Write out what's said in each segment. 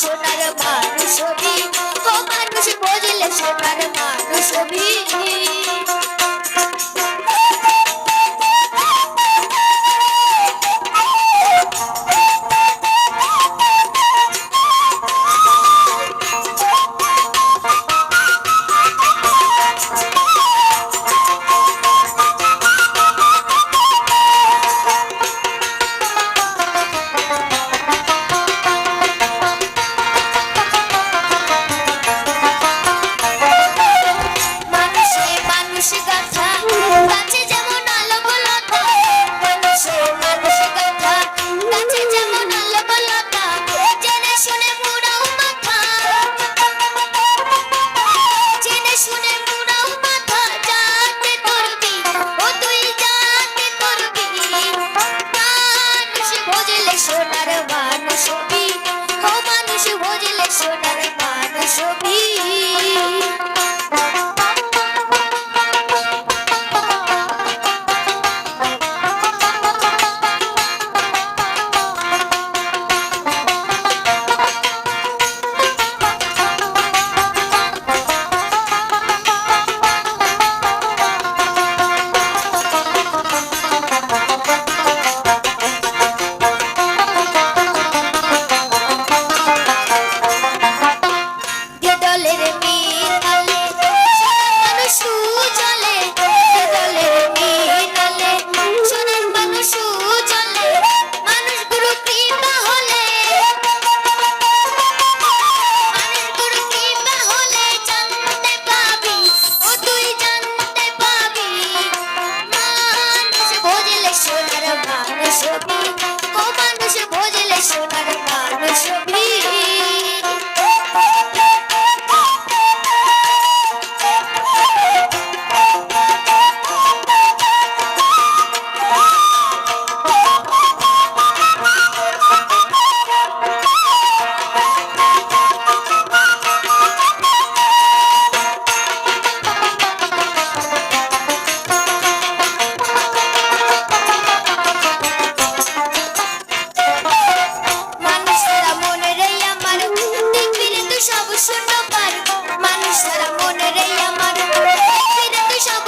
সোনার মানুষ হবি। ও মানুষ বজলে সোনার মানুষ হবি। Sure, I don't want to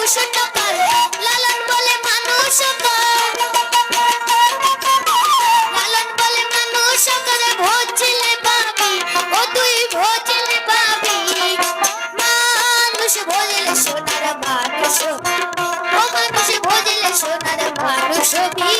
মানুষ কপাল লালন বলে মানুষ লালন বলে মানুষ করে ভোজলে পাবি ও তুই ভোজলে পাবি মানুষ ভোজলে সোনার মানুষ। ও মানুষ ভোজলে সোনার মানুষ বি